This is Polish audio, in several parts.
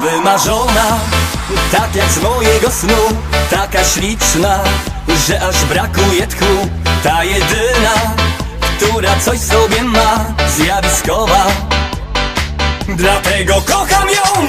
Wymarzona, tak jak z mojego snu Taka śliczna, że aż brakuje tchu. Ta jedyna, która coś sobie ma Zjawiskowa. Dlatego kocham ją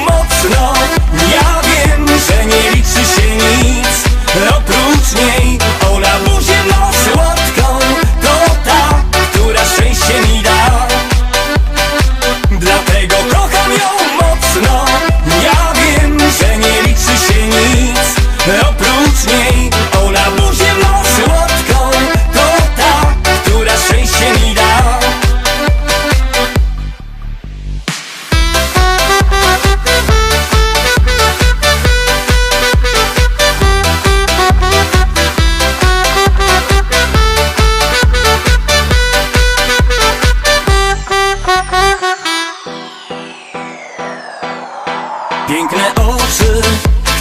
Piękne oczy,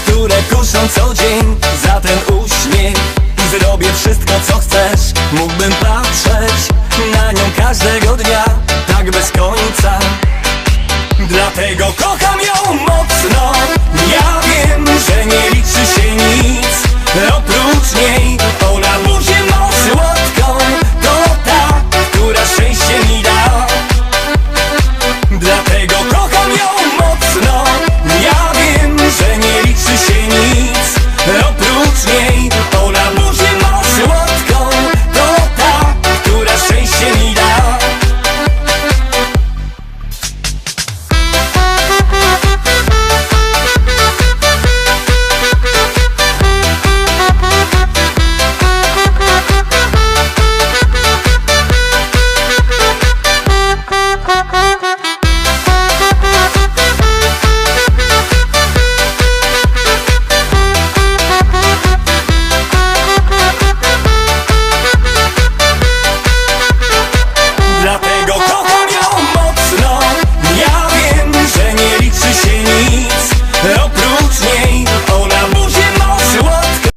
które kuszą co dzień Za ten uśmiech. Zrobię wszystko co chcesz. Mógłbym patrzeć na nią każdego dnia Tak bez końca. Dlatego kocham